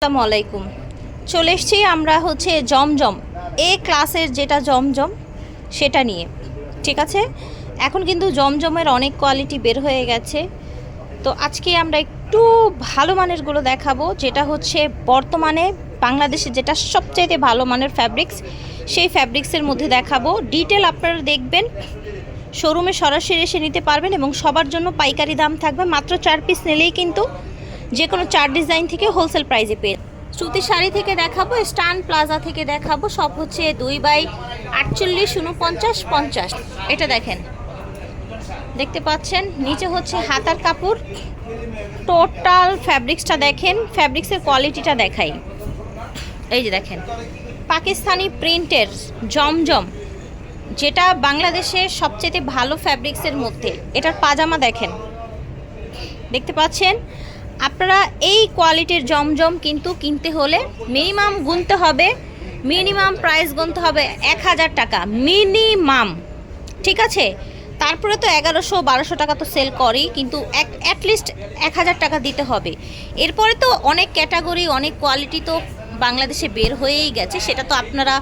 আসসালামু আলাইকুম। চলে এসছি আমরা হচ্ছে জমজম, এ ক্লাসের যেটা জমজম সেটা নিয়ে, ঠিক আছে? এখন কিন্তু জমজমের অনেক কোয়ালিটি বের হয়ে গেছে। তো আজকে আমরা একটু ভালো মানেরগুলো দেখাবো, যেটা হচ্ছে বর্তমানে বাংলাদেশে যেটা সবচাইতে ভালো মানের ফ্যাব্রিক্স সেই ফ্যাব্রিক্সের মধ্যে দেখাবো। ডিটেল আপনারা দেখবেন শোরুমে সরাসরি এসে নিতে পারবেন এবং সবার জন্য পাইকারি দাম থাকবে। মাত্র চার পিস নিলেই কিন্তু যে কোনো চার ডিজাইন থেকে হোলসেল প্রাইসে পেয়ে শ্রুতি শাড়ি থেকে দেখাবো, স্টান প্লাজা থেকে দেখাবো, সব হচ্ছে দুই বাই আটচল্লিশ উনপঞ্চাশ পঞ্চাশ। এটা দেখেন। দেখতে পাচ্ছেন, নিচে হচ্ছে হাতার কাপড়। টোটাল ফ্যাব্রিক্সটা দেখেন ফ্যাব্রিক্সের কোয়ালিটিটা দেখাই। এই যে দেখেন, পাকিস্তানি প্রিন্টের জমজম, যেটা বাংলাদেশের সবচেয়ে ভালো ফ্যাব্রিক্সের মধ্যে। এটার পাজামা দেখেন। দেখতে পাচ্ছেন আপনারা এই কোয়ালিটির জমজম কিন্তু কিনতে হলে মিনিমাম গুনতে হবে, মিনিমাম প্রাইস গুনতে হবে এক হাজার টাকা, মিনিমাম। ঠিক আছে? তারপরে তো এগারোশো, বারোশো টাকা তো সেল করেই কিন্তু এক অ্যাটলিস্ট এক হাজার টাকা দিতে হবে। এরপরে তো অনেক ক্যাটাগরি অনেক কোয়ালিটি তো বাংলাদেশে বের হয়েই গেছে, সেটা তো আপনারা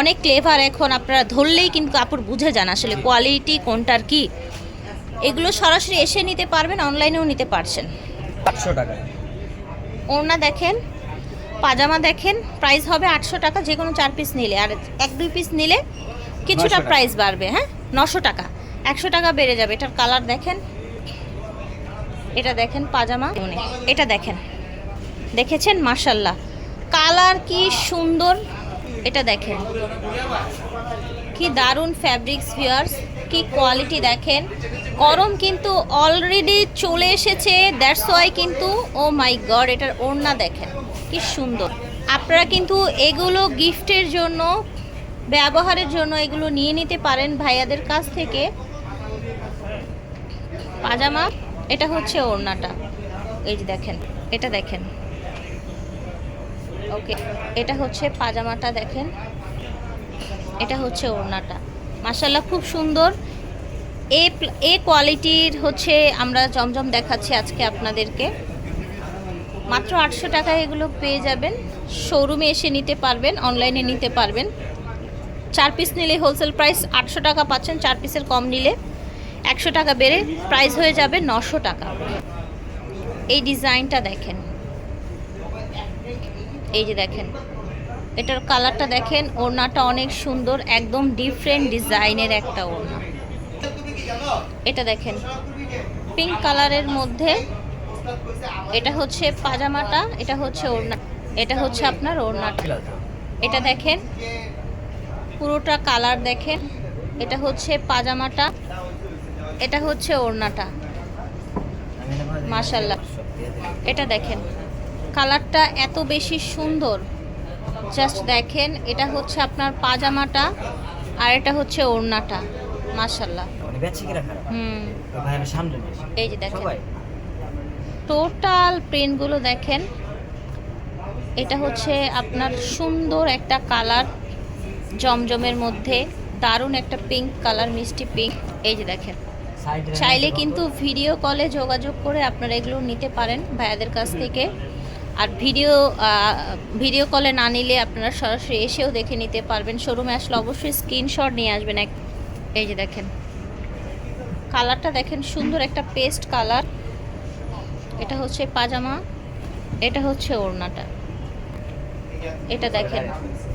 অনেক ক্লেভার এখন, আপনারা ধরলেই কিন্তু কাপড় বুঝে যান আসলে কোয়ালিটি কোনটার কি। এগুলো সরাসরি এসে নিতে পারবেন অনলাইনেও নিতে পারছেন। আটশো টাকায় ওড়না দেখেন পাজামা দেখেন প্রাইস হবে আটশো টাকা যে কোনো চার পিস নিলে। আর এক দুই পিস নিলে কিছুটা 900 প্রাইস বাড়বে হ্যাঁ? নশো টাকা একশো টাকা বেড়ে যাবে। এটার কালার দেখেন। এটা দেখেন পাজামা। এটা দেখেন। দেখেছেন? মার্শাল্লাহ কালার কি সুন্দর এটা দেখেন। কি দারুণ ফ্যাব্রিক্স ভিউয়ার্স কি কোয়ালিটি দেখেন। গরম কিন্তু অলরেডি চলে এসেছে দ্যাটস ওয়াই কিন্তু ও মাই গড এটার ওড়না দেখেন, কি সুন্দর। আপনারা কিন্তু এগুলো গিফটের জন্য, ব্যবহারের জন্য এগুলো নিয়ে নিতে পারেন ভাইয়াদের কাছ থেকে। পাজামা, এটা হচ্ছে ওড়নাটা। এই যে দেখেন, এটা দেখেন। ওকে এটা হচ্ছে পাজামাটা দেখেন। এটা হচ্ছে ওড়নাটা। মাসাল্লাহ খুব সুন্দর। এ এ কোয়ালিটির হচ্ছে আমরা জমজম দেখাচ্ছি আজকে আপনাদেরকে। মাত্র আটশো টাকায় এগুলো পেয়ে যাবেন। শোরুমে এসে নিতে পারবেন, অনলাইনে নিতে পারবেন। চার পিস নিলে হোলসেল প্রাইস আটশো টাকা পাচ্ছেন, চার পিসের কম নিলে একশো টাকা বেড়ে প্রাইস হয়ে যাবে নশো টাকা। এই ডিজাইনটা দেখেন। এই যে দেখেন এটার কালারটা দেখেন, ওড়নাটা অনেক সুন্দর, একদম ডিফারেন্ট ডিজাইনের একটা ওড়না। এটা দেখেন পিঙ্ক কালারের মধ্যে, এটা হচ্ছে পাজামাটা, এটা হচ্ছে ওড়না, এটা হচ্ছে আপনার ওড়নাটা। এটা দেখেন, পুরোটা কালার দেখেন, এটা হচ্ছে পাজামাটা, এটা হচ্ছে ওড়নাটা। মাশাল্লাহ। এটা দেখেন, কালারটা এত বেশি সুন্দর। জাস্ট দেখেন এটা হচ্ছে আপনার পাজামাটা আর এটা হচ্ছে ওড়নাটা। মাশাল্লাহ হুম। এই যে দেখেন। টোটাল প্রিন্টগুলো দেখেন। এটা হচ্ছে আপনার সুন্দর একটা কালার জমজমের মধ্যে। দারুণ একটা পিঙ্ক কালার মিষ্টি পিঙ্ক এই যে দেখেন। চাইলে কিন্তু ভিডিও কলে যোগাযোগ করে আপনারা এগুলো নিতে পারেন ভাইয়াদের কাছ থেকে। আর ভিডিও ভিডিও কলে না নিলে আপনারা সরাসরি এসেও দেখে নিতে পারবেন। শোরুমে আসলে অবশ্যই স্ক্রিনশট নিয়ে আসবেন এক এই যে দেখেন। কালারটা দেখেন সুন্দর একটা পেস্ট কালার। এটা হচ্ছে পাজামা এটা হচ্ছে ওড়নাটা। এটা দেখেন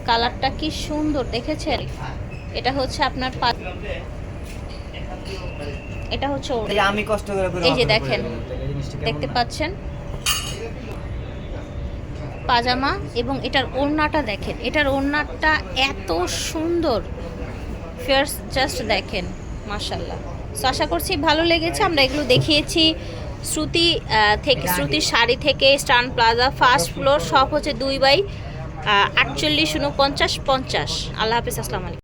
কালারটা কি সুন্দর দেখেছেন? এটা হচ্ছে আপনার এটা হচ্ছে ওড়না। এই যে দেখেন, দেখতে পাচ্ছেন? পাজামা এবং এটার ওড়নাটা দেখেন। এটার ওড়নাটা এত সুন্দর। ফেয়ার্স জাস্ট দেখেন মাসাল্লাহ সো আশা করছি ভালো লেগেছে। আমরা এগুলো দেখিয়েছি শ্রুতি থেকে শ্রুতির শাড়ি থেকে, স্টান প্লাজা ফার্স্ট ফ্লোর সব হচ্ছে দুই বাই আটচল্লিশ উনপঞ্চাশ পঞ্চাশ। আল্লাহ হাফিজ, আসসালামু আলাইকুম।